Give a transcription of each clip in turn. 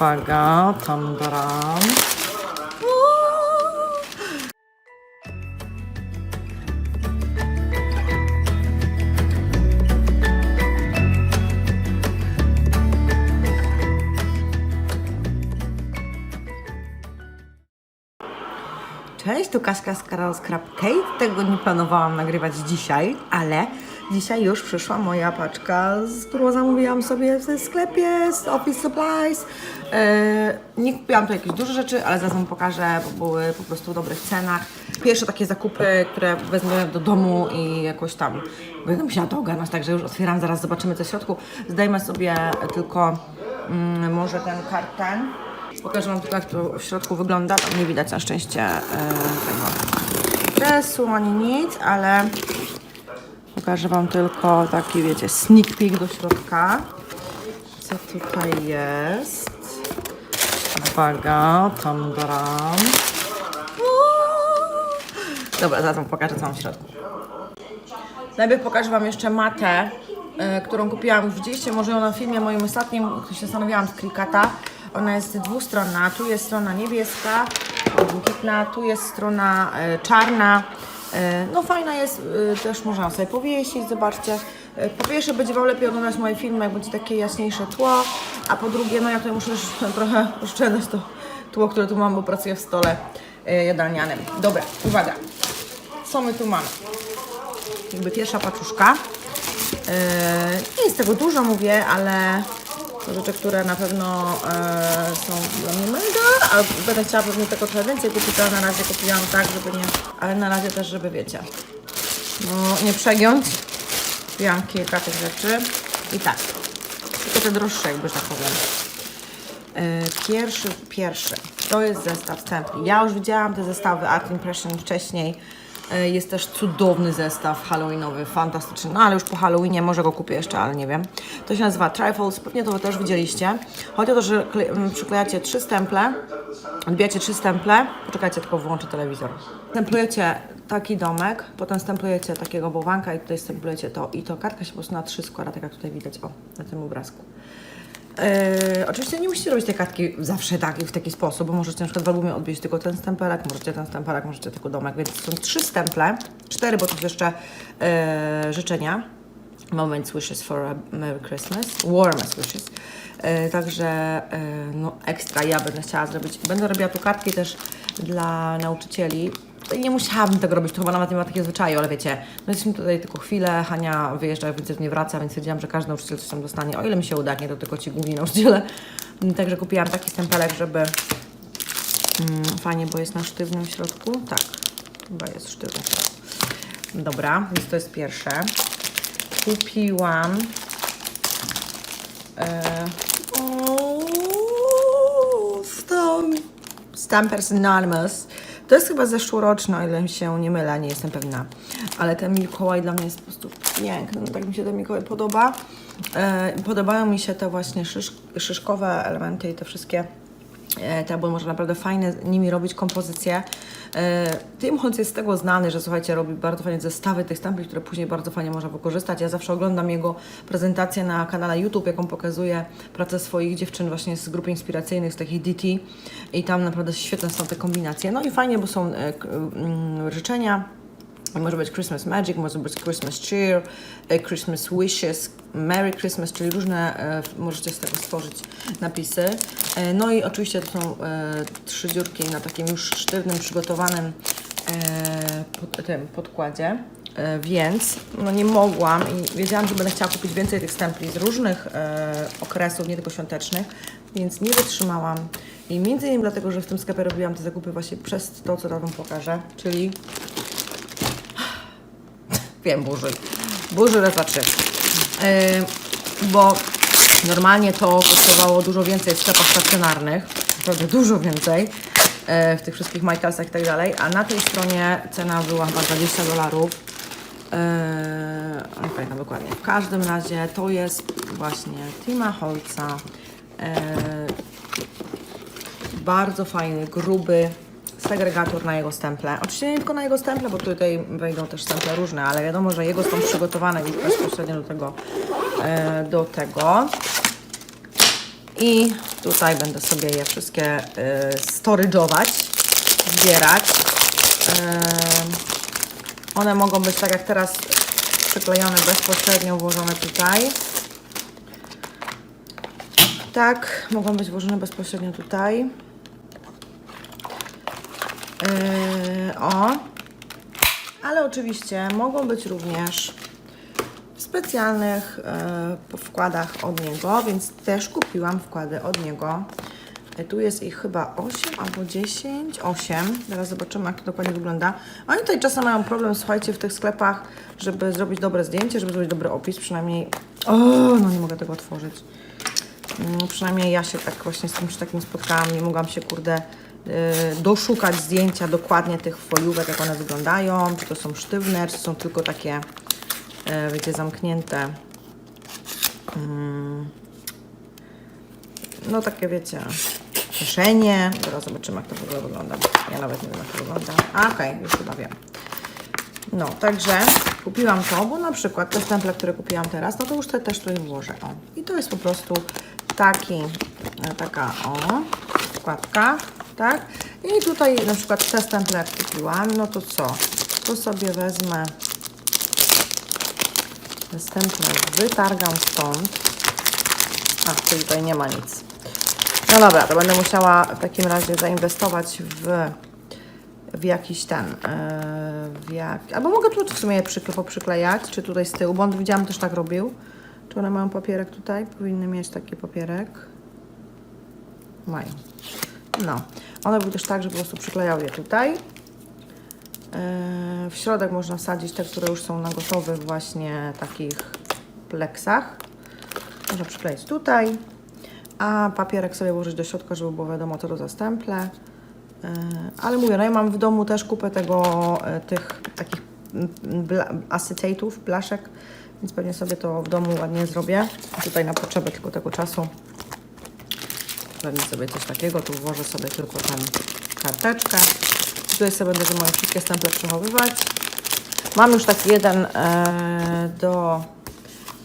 Uwaga, tam dram. Cześć, tu Kaśka z Karol Cupcake. Tego nie planowałam nagrywać dzisiaj, ale dzisiaj już przyszła moja paczka, z którą zamówiłam sobie w sklepie z Office Supplies. Eee, nie kupiłam tu jakieś duże rzeczy, ale zaraz Wam pokażę, bo były po prostu w dobrych cenach. Pierwsze takie zakupy, które wezmę do domu i jakoś tam będę musiała to ogarnąć, także już otwieram, zaraz zobaczymy co w środku. Zdejmę sobie tylko mm, może ten karton. Pokażę Wam tylko, jak to w środku wygląda. Tam nie widać na szczęście e, tego presu ani nic, ale pokażę Wam tylko taki, wiecie, sneak peek do środka. Co tutaj jest? Uwaga, tam dram. Dobra, zaraz Wam pokażę, w środku. Najpierw pokażę Wam jeszcze matę, e, którą kupiłam. Już widzieliście może ją na filmie moim ostatnim, który się zastanawiałam z Krikata. Ona jest dwustronna. Tu jest strona niebieska, błękitna, tu jest strona e, czarna. E, no fajna jest, e, też można sobie powiesić, zobaczcie. E, po pierwsze będzie Wam lepiej oglądać moje filmy, jak będzie takie jaśniejsze tło, a po drugie, no ja tutaj muszę trochę oszczędzać to tło, które tu mam, bo pracuję w stole jadalnianym. Dobra, uwaga. Co my tu mamy? jakby pierwsza paczuszka. Nie jest tego dużo, mówię, ale to rzeczy, które na pewno yy, są dla mnie mega, a będę chciała pewnie tego trochę więcej kupić, ale na razie kupiłam tak, żeby nie, ale na razie też, żeby wiecie, no nie przegiąć. Kupiłam kilka tych rzeczy i tak, tylko te droższe, jakby że tak powiem. Yy, Pierwszy, pierwszy, to jest zestaw stempli. Ja już widziałam te zestawy Art Impression wcześniej. Yy, Jest też cudowny zestaw halloweenowy, fantastyczny. No ale już po Halloweenie może go kupię jeszcze, ale nie wiem. To się nazywa Trifles, pewnie to też widzieliście. Chodzi o to, że kle- m, przyklejacie trzy stemple, odbijacie trzy stemple. Poczekajcie, tylko włączę telewizor. Stemplujecie taki domek, potem stemplujecie takiego bałwanka i tutaj stemplujecie to. I to kartka się po prostu na trzy składa, tak jak tutaj widać, o, na tym obrazku. Yy, oczywiście nie musicie robić tej kartki zawsze tak i w taki sposób, bo możecie na przykład w albumie odbić tylko ten stempelek, możecie ten stempelek, możecie tylko domek, więc są trzy stemple, cztery, bo to jeszcze yy, życzenia. Moments wishes for a Merry Christmas, warmest wishes. Yy, także yy, no ekstra, ja będę chciała zrobić, będę robiła tu kartki też dla nauczycieli, nie musiałabym tego robić, to chyba nawet nie ma takiego zwyczaju, ale wiecie, no jesteśmy tutaj tylko chwilę, Hania wyjeżdża, więc nie wraca, więc stwierdziłam, że każdy nauczyciel coś tam dostanie, o ile mi się uda, nie to tylko ci główni nauczyciele. Mm, Także kupiłam taki stempelek, żeby mm, fajnie, bo jest na sztywnym środku, tak, chyba jest sztywny. Dobra, więc to jest pierwsze. Kupiłam e, Stampers Anonymous. To jest chyba zeszłoroczne, o ile się nie mylę, nie jestem pewna. Ale ten Mikołaj dla mnie jest po prostu piękny. No, tak mi się ten Mikołaj podoba. E, podobają mi się te właśnie szysz, szyszkowe elementy i te wszystkie e, bo można naprawdę fajne nimi robić kompozycje. E, Tim Holtz jest z tego znany, że słuchajcie, robi bardzo fajne zestawy tych stempli, które później bardzo fajnie można wykorzystać. Ja zawsze oglądam jego prezentację na kanale YouTube, jaką pokazuje pracę swoich dziewczyn właśnie z grup inspiracyjnych, z takich DT i tam naprawdę świetne są te kombinacje. No i fajnie, bo są e, życzenia, może być Christmas Magic, może być Christmas Cheer, e, Christmas Wishes, Merry Christmas, czyli różne e, możecie z tego stworzyć napisy. E, no i oczywiście to są trzy dziurki na takim już sztywnym, przygotowanym pod, tym podkładzie. Więc no nie mogłam i wiedziałam, że będę chciała kupić więcej tych stempli z różnych okresów, nie tylko świątecznych, więc nie wytrzymałam. I między innymi dlatego, że w tym sklepie robiłam te zakupy właśnie przez to, co Wam pokażę, czyli Wiem, burzy. Burzy rezaczy. Yy, bo normalnie to kosztowało dużo więcej w sklepach stacjonarnych. Naprawdę dużo więcej. yy, w tych wszystkich Michaelsach i tak dalej. A na tej stronie cena była chyba 20 dolarów. Yy, nie pamiętam dokładnie. W każdym razie to jest właśnie Tima Holca. Yy, bardzo fajny, gruby segregator na jego stemple. Oczywiście nie tylko na jego stemple, bo tutaj wejdą też stemple różne, ale wiadomo, że jego są przygotowane już bezpośrednio do tego. E, do tego. I tutaj będę sobie je wszystkie y, storage'ować, zbierać. Ym, one mogą być tak jak teraz przyklejone bezpośrednio, włożone tutaj. Tak, mogą być włożone bezpośrednio tutaj. Yy, o. Ale oczywiście mogą być również w specjalnych e, wkładach od niego, więc też kupiłam wkłady od niego. E, Tu jest ich chyba 8 albo 10, 8. Teraz zobaczymy, jak to dokładnie wygląda. Oni tutaj czasem mają problem, słuchajcie, w tych sklepach, żeby zrobić dobre zdjęcie, żeby zrobić dobry opis, przynajmniej... O, no nie mogę tego otworzyć. Mm, przynajmniej ja się tak właśnie z czymś takim spotkałam, nie mogłam się, kurde, doszukać zdjęcia dokładnie tych foliówek, jak one wyglądają, czy to są sztywne, czy są tylko takie, y, wiecie, zamknięte. Mm. No takie, wiecie, kieszenie. Teraz zobaczymy, jak to w ogóle wygląda. Ja nawet nie wiem, jak to wygląda. Okej, już chyba wiem. No, także kupiłam to, bo na przykład te stemple, które kupiłam teraz, no to już te też tutaj włożę. O. I to jest po prostu taki, taka, o, wkładka, tak? I tutaj na przykład te stemple, jak kupiłam, no to co? To sobie wezmę te stemple, wytargam stąd. A, czyli tutaj nie ma nic. No dobra, to będę musiała w takim razie zainwestować w w jakiś ten, yy, w jak... albo mogę tu w sumie je przykle, poprzyklejać, czy tutaj z tyłu, bo on widziałam też tak robił. Czy one mają papierek tutaj? Powinny mieć taki papierek. Mają. No. One były też tak, że po prostu przyklejały je tutaj. Yy, w środek można wsadzić te, które już są na gotowych właśnie takich pleksach. Można przykleić tutaj, a papierek sobie włożyć do środka, żeby było wiadomo, co to za. E, Ale mówię, no ja mam w domu też kupę tego, e, tych takich acetatów, blaszek, więc pewnie sobie to w domu ładnie zrobię. Tutaj na potrzeby tylko tego czasu. Pewnie sobie coś takiego, tu włożę sobie tylko tę karteczkę. Tutaj sobie będę moje wszystkie stemple przechowywać. Mam już taki jeden e, do...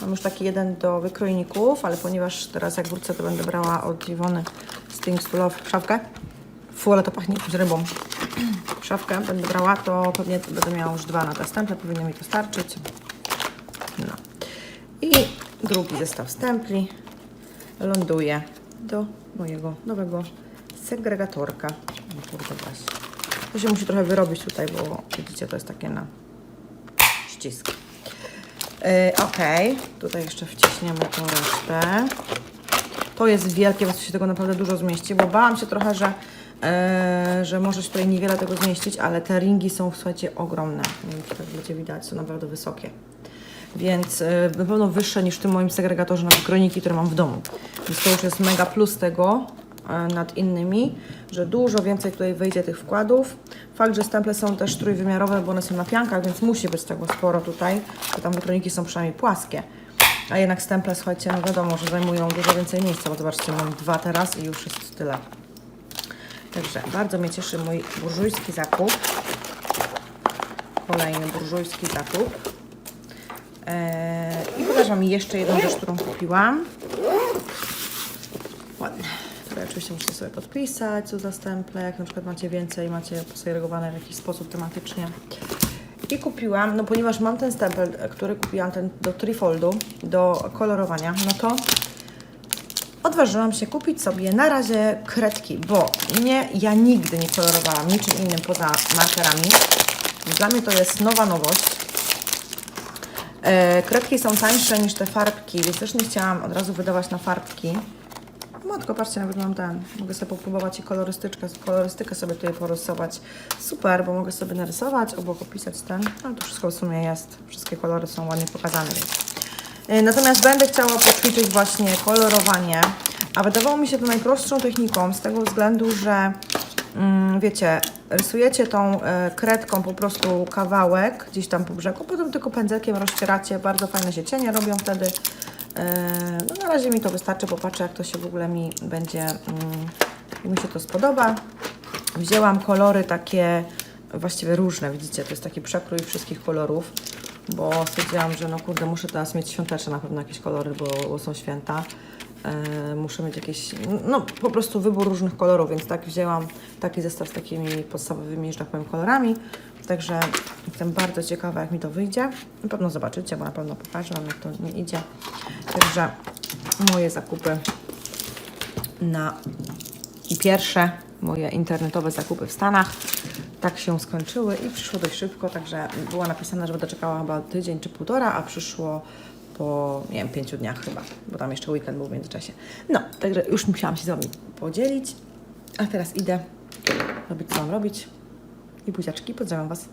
Mam już taki jeden do wykrojników, ale ponieważ teraz jak wrócę, to będę brała od Iwony z Things to Love szafkę. Fu, ale to pachnie jakąś rybą. Szafkę będę brała, to pewnie będę miała już dwa na stemple, powinno mi to starczyć. No. I drugi zestaw stempli ląduje do mojego nowego segregatorka. No kurde właśnie. To się musi trochę wyrobić tutaj, bo widzicie, to jest takie na ścisk. Yy, ok, tutaj jeszcze wciśniemy tą resztę. To jest wielkie, więc się tego naprawdę dużo zmieści, bo bałam się trochę, że, e, że może się tutaj niewiele tego zmieścić, ale te ringi są, słuchajcie, ogromne. Nie wiem, czy tak będzie widać, są naprawdę wysokie. Więc e, na pewno wyższe niż w tym moim segregatorze na kroniki, które mam w domu. Więc to już jest mega plus tego e, nad innymi, że dużo więcej tutaj wyjdzie tych wkładów. Fakt, że stemple są też trójwymiarowe, bo one są na piankach, więc musi być tego sporo tutaj, bo tam kroniki są przynajmniej płaskie. A jednak stemple, słuchajcie, no wiadomo, że zajmują dużo więcej miejsca, bo zobaczcie, mam dwa teraz i już jest tyle. Także bardzo mnie cieszy mój burżujski zakup. Kolejny burżujski zakup. Eee, I pokażę Wam jeszcze jedną rzecz, którą kupiłam. Ładnie. Tutaj oczywiście musicie sobie podpisać, co za stemple, jak na przykład macie więcej, macie posegregowane w jakiś sposób tematycznie. I kupiłam, no ponieważ mam ten stempel, który kupiłam ten do trifoldu, do kolorowania, no to odważyłam się kupić sobie na razie kredki, bo nie, ja nigdy nie kolorowałam niczym innym poza markerami. Dla mnie to jest nowa nowość. E, kredki są tańsze niż te farbki, więc też nie chciałam od razu wydawać na farbki. Matko, patrzcie, nawet mam ten. Mogę sobie popróbować i kolorystyczkę, kolorystykę sobie tutaj porysować. Super, bo mogę sobie narysować, obok opisać ten. No to wszystko w sumie jest. Wszystkie kolory są ładnie pokazane. Więc. E, Natomiast będę chciała poćwiczyć właśnie kolorowanie, a wydawało mi się to najprostszą techniką z tego względu, że wiecie, rysujecie tą e, kredką po prostu kawałek gdzieś tam po brzegu, potem tylko pędzelkiem rozcieracie, bardzo fajne się cienie robią wtedy. E, no na razie mi to wystarczy, popatrzę jak to się w ogóle mi będzie, mm, mi się to spodoba. Wzięłam kolory takie właściwie różne, widzicie, to jest taki przekrój wszystkich kolorów, bo stwierdziłam, że no kurde, muszę teraz mieć świąteczne na pewno jakieś kolory, bo, bo są święta. E, muszę mieć jakieś, no po prostu wybór różnych kolorów, więc tak wzięłam taki zestaw z takimi podstawowymi, że tak powiem, kolorami. Także jestem bardzo ciekawa, jak mi to wyjdzie. Na pewno zobaczycie, bo na pewno pokażę Wam, jak to nie idzie. Także moje zakupy na i pierwsze moje internetowe zakupy w Stanach tak się skończyły i przyszło dość szybko, także było napisane, że będę czekała chyba tydzień czy półtora, a przyszło po, nie wiem, pięciu dniach chyba, bo tam jeszcze weekend był w międzyczasie. No, także już musiałam się z Wami podzielić, a teraz idę robić, co mam robić i buziaczki, pozdrawiam Was.